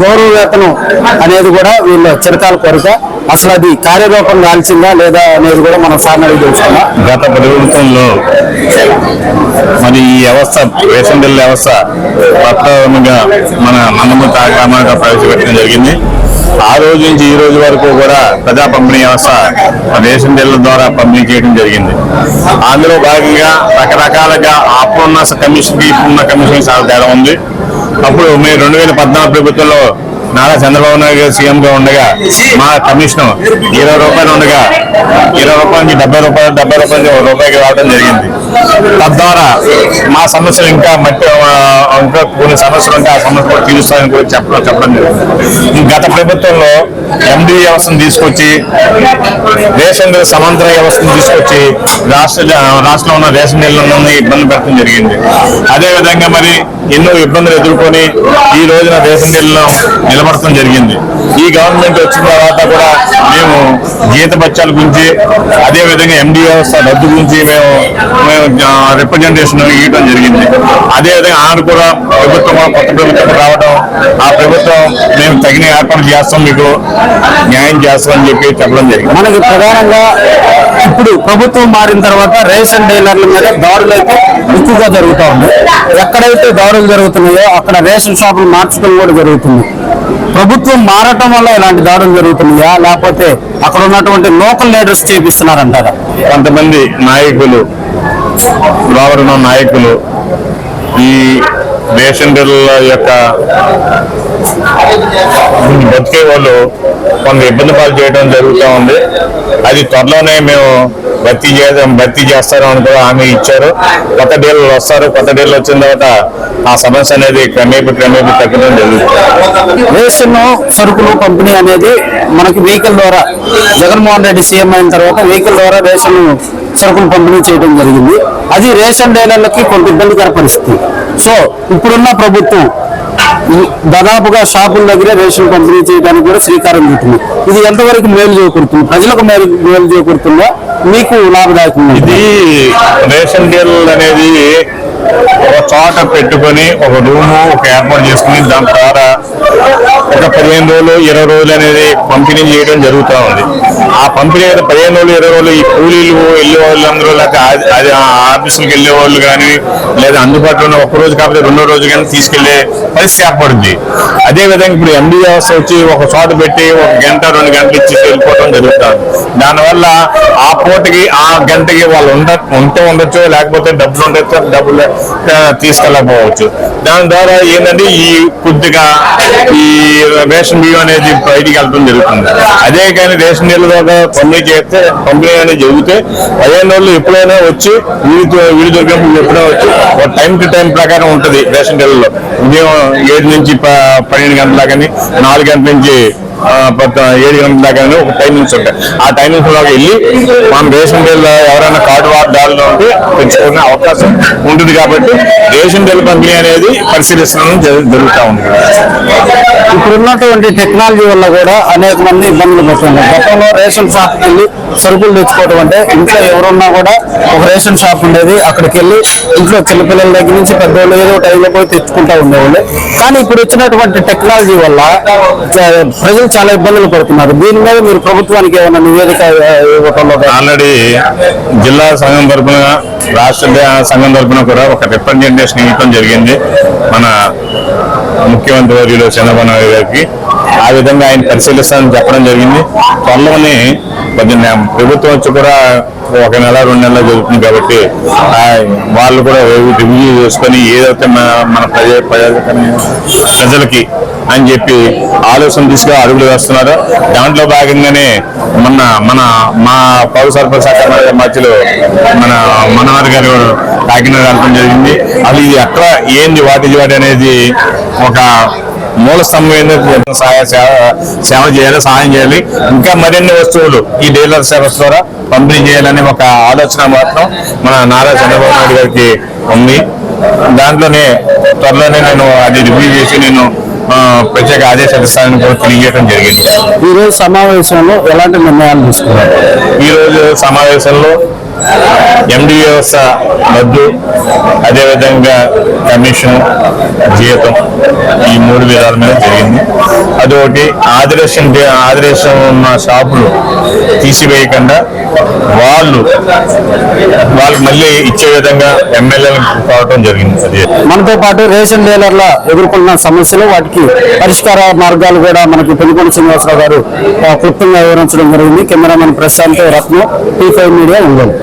గౌరవ వేతనం అనేది కూడా వీళ్ళ చిరకాల కోరిక. అసలు అది కార్యరూపం దాల్చిందా లేదా అనేది కూడా మనం సార్ అడిగి తెలుసుకున్నాం గత ప్రభుత్వంలో మరి ఈ వ్యవస్థ రేషన్ బిల్ వ్యవస్థ ప్రప్రథమంగా మన నందమూరి తారక ప్రవేశపెట్టడం జరిగింది. ఆ రోజు నుంచి ఈ రోజు వరకు కూడా ప్రజా పంపిణీ వ్యవస్థ రేషన్ బిల్లు ద్వారా పంపిణీ చేయడం జరిగింది. అందులో భాగంగా రకరకాలుగా అప్పుడున్న కమిషన్కి ఇప్పుడున్న కమిషన్ చాలా తేడా ఉంది. అప్పుడు మేము రెండు వేల పద్నాలుగు ప్రభుత్వంలో నారా చంద్రబాబు నాయుడు గారు సీఎం గా ఉండగా మా కమిషన్ ఇరవై రూపాయలు ఉండగా ఇరవై రూపాయల నుంచి డెబ్బై రూపాయలు డెబ్బై రూపాయల నుంచి ఒక రూపాయికి రావడం జరిగింది. తద్వారా మా సమస్యలు ఇంకా మట్టి ఇంకా కొన్ని సమస్యలు ఉంటే ఆ సమస్యలు తీరుస్తాయని కూడా చెప్పడం చెప్పడం జరిగింది. గత ప్రభుత్వంలో ఎండి వ్యవస్థను తీసుకొచ్చి రేషన్ సమాంతర వ్యవస్థను తీసుకొచ్చి రాష్ట్ర రాష్ట్రంలో ఉన్న రేషన్ డీలర్లని ఇబ్బంది పెట్టడం జరిగింది. అదేవిధంగా మరి ఎన్నో ఇబ్బందులు ఎదుర్కొని ఈ రోజున రేషన్ డీలను నిలబడటం జరిగింది. ఈ గవర్నమెంట్ వచ్చిన తర్వాత కూడా మేము గీత బచ్చాల గురించి అదేవిధంగా ఎండి వ్యవస్థ రద్దు గురించి మేము మేము రిప్రజెంటేషన్ ఇవ్వడం జరిగింది. అదేవిధంగా ఆనాడు కూడా ప్రభుత్వం కొత్త ప్రభుత్వం రావడం ఆ ప్రభుత్వం మేము తగిన ఏర్పాటు చేస్తాం మీకు న్యాయం చేస్తాం అని చెప్పి చెప్పడం జరిగింది. మనకి ప్రధానంగా ఇప్పుడు ప్రభుత్వం మారిన తర్వాత రేషన్ డీలర్ల మీద దారులు అయితే ఎక్కువగా జరుగుతూ ఉంది ఎక్కడైతే దారులు జరుగుతున్నాయో అక్కడ రేషన్ షాపులు మార్చడం కూడా జరుగుతుంది. ప్రభుత్వం మారటం వల్ల ఇలాంటి దాడులు జరుగుతున్నాయా? లేకపోతే అక్కడ ఉన్నటువంటి లోకల్ లీడర్స్ చేపిస్తున్నారంటారా కొంతమంది నాయకులు గవర్నర్ నాయకులు ఈ రేషన్ డీలర్ల యొక్క బతికే వాళ్ళు కొంత ఇబ్బంది పాలు చేయడం జరుగుతూ ఉంది. అది త్వరలోనే మేము భర్తీ చేద్దాం భర్తీ చేస్తారు అని కూడా హామీ ఇచ్చారు. కొత్త డీలర్లు వస్తారు కొత్త డీలర్లు వచ్చిన తర్వాత ఆ సమస్య అనేది క్రమేపీ క్రమేపీ తగ్గడం జరుగుతుంది. రేషన్ సరుకులు పంపిణీ అనేది మనకి వెహికల్ ద్వారా జగన్మోహన్ రెడ్డి సీఎం అయిన తర్వాత వెహికల్ ద్వారా రేషన్ సరుకులు పంపిణీ చేయడం జరిగింది. అది రేషన్ డీలర్లకి కొంత ఇబ్బందికర పరిస్థితి సో ఇప్పుడున్న ప్రభుత్వం దాదాపుగా షాపుల దగ్గరే రేషన్ పంపిణీ చేయడానికి కూడా శ్రీకారం చుట్టింది. ఇది ఎంతవరకు మేలు చేకూరుతుంది? ప్రజలకు మేలు మేలు చేకూరుతుందా? మీకు లాభదాయకంగా ఇది రేషన్ డీలర్ అనేది ఒక చోట పెట్టుకొని ఒక రూము ఒక ఏర్పాటు చేసుకుని దాని ద్వారా ఒక పదిహేను రోజులు ఇరవై రోజులు అనేది పంపిణీ చేయడం జరుగుతూ ఉంది. ఆ పంపిణీ అయితే పదిహేను రోజులు ఇరవై రోజులు ఈ కూలీలు వెళ్ళే వాళ్ళు అందరూ లేకపోతే అది ఆ ఆఫీసులకు వెళ్ళే వాళ్ళు కానీ లేదా అందుబాటులో ఉన్న ఒక రోజు కాకపోతే రెండో రోజు కానీ తీసుకెళ్ళే పరిస్థితి ఏర్పడింది. అదే విధంగా ఇప్పుడు ఎండి వ్యవస్థ వచ్చి ఒక చోట పెట్టి ఒక గంట రెండు గంటలు ఇచ్చి వెళ్ళిపోవడం జరుగుతుంది దానివల్ల ఆ పూటకి ఆ గంటకి వాళ్ళు ఉండ ఉంటే ఉండొచ్చు లేకపోతే డబ్బులు ఉండొచ్చు డబ్బులు తీసుకెళ్ళకపోవచ్చు. దాని ద్వారా ఏంటంటే ఈ కొద్దిగా ఈ రేషన్ బియ్యం అనేది బయటికి వెళ్ళడం జరుగుతుంది. అదే కానీ రేషన్ నీళ్ళ ద్వారా పంపిణీ చేస్తే పంపిణీ అనేది జరిగితే పదిహేను రోజులు ఎప్పుడైనా వచ్చి వీడి వీడి దొరికినప్పుడు ఎప్పుడైనా వచ్చి ఒక టైం టు టైం ప్రకారం ఉంటుంది రేషన్ నీళ్ళలో ఉదయం ఏడు నుంచి ప- పన్నెండు గంటల కానీ నాలుగు గంటల నుంచి ఏడు గంటల దాకా ఒక ఒక నుంచి ఉంటాయి ఆ టైం నుంచి వెళ్ళి మనం రేషన్ బిల్ ఎవరైనా కార్డు వార్డాల్లో ఉంటే పెంచుకునే అవకాశం ఉంటుంది కాబట్టి రేషన్ బిల్ పంపిణీ అనేది పరిశీలిస్తడం జరుగుతూ ఉంది. ఇప్పుడున్నటువంటి టెక్నాలజీ వల్ల కూడా అనేక మంది ఇబ్బందులు పడుతున్నారు. గతంలో రేషన్ షాప్ వెళ్ళి సరుకులు తెచ్చుకోవడం అంటే ఇంట్లో ఎవరున్నా కూడా ఒక రేషన్ షాప్ ఉండేది అక్కడికి వెళ్ళి ఇంట్లో చిన్నపిల్లల దగ్గర నుంచి పెద్దవాళ్ళు ఏదో టైంలో పోయి తెచ్చుకుంటూ ఉండేవాళ్ళు. కానీ ఇప్పుడు వచ్చినటువంటి టెక్నాలజీ వల్ల ప్రజలు చాలా ఇబ్బందులు పడుతున్నారు. దీని మీద మీరు ప్రభుత్వానికి ఏమైనా నివేదిక ఇవ్వటంలో ఆల్రెడీ జిల్లా సంఘం తరపున రాష్ట్ర సంఘం తరపున కూడా ఒక రిప్రజెంటేషన్ ఇవ్వడం జరిగింది. మన ముఖ్యమంత్రి వర్యులు చంద్రబాబు నాయుడు గారికి ఆ విధంగా ఆయన పరిశీలిస్తానని చెప్పడం జరిగింది. త్వరలోనే కొద్ది ప్రభుత్వం వచ్చి కూడా ఒక నెల రెండు నెలలు జరుగుతుంది కాబట్టి వాళ్ళు కూడా రివ్యూ చేసుకొని ఏదైతే మన మన ప్రజ ప్రజా- ప్రజలకి అని చెప్పి ఆలోచన తీసుకుని అడుగులు వేస్తున్నారు దాంట్లో భాగంగానే మొన్న మన మా పౌర సరఫరా శాఖ మధ్యలో మన మనోహర్ గారు కాకినాడ వెళ్ళడం జరిగింది. అది ఇది ఎక్కడ ఏంది వాటి వాటి అనేది ఒక మూల స్తంభం సహాయ సేవ చేయాలి సహాయం చేయాలి. ఇంకా మరిన్ని వస్తువులు ఈ డీలర్ సేవస్ ద్వారా పంపిణీ చేయాలని ఒక ఆలోచన మాత్రం మన నారా చంద్రబాబు నాయుడు గారికి ఉంది. దాంట్లోనే త్వరలోనే నేను అది రివ్యూ చేసి నేను ప్రత్యేక ఆదేశాలు ఇస్తానని కూడా తెలియజేయడం జరిగింది. ఈ రోజు సమావేశంలో ఎలాంటి నిర్ణయాలు తీసుకున్నారు? ఈ రోజు సమావేశంలో ఎండి వ్యవస్థ రద్దు అదేవిధంగా కమిషన్ జీతం ఈ మూడు విధాల మీద జరిగింది. అదొకటి ఆదిరేషన్ ఆదిరేషన్ ఉన్న షాపులు తీసివేయకుండా వాళ్ళు వాళ్ళకి మళ్ళీ ఇచ్చే విధంగా ఎమ్మెల్యేలు కావడం జరిగింది. అది మనతో పాటు రేషన్ డీలర్ల ఎదుర్కొన్న సమస్యలు వాటికి పరిష్కార మార్గాలు కూడా మనకి పెనుకొండ శ్రీనివాసరావు గారు క్లుప్తంగా వివరించడం జరిగింది. Cameraman Prashanth Ratnam T five media ఉండాలి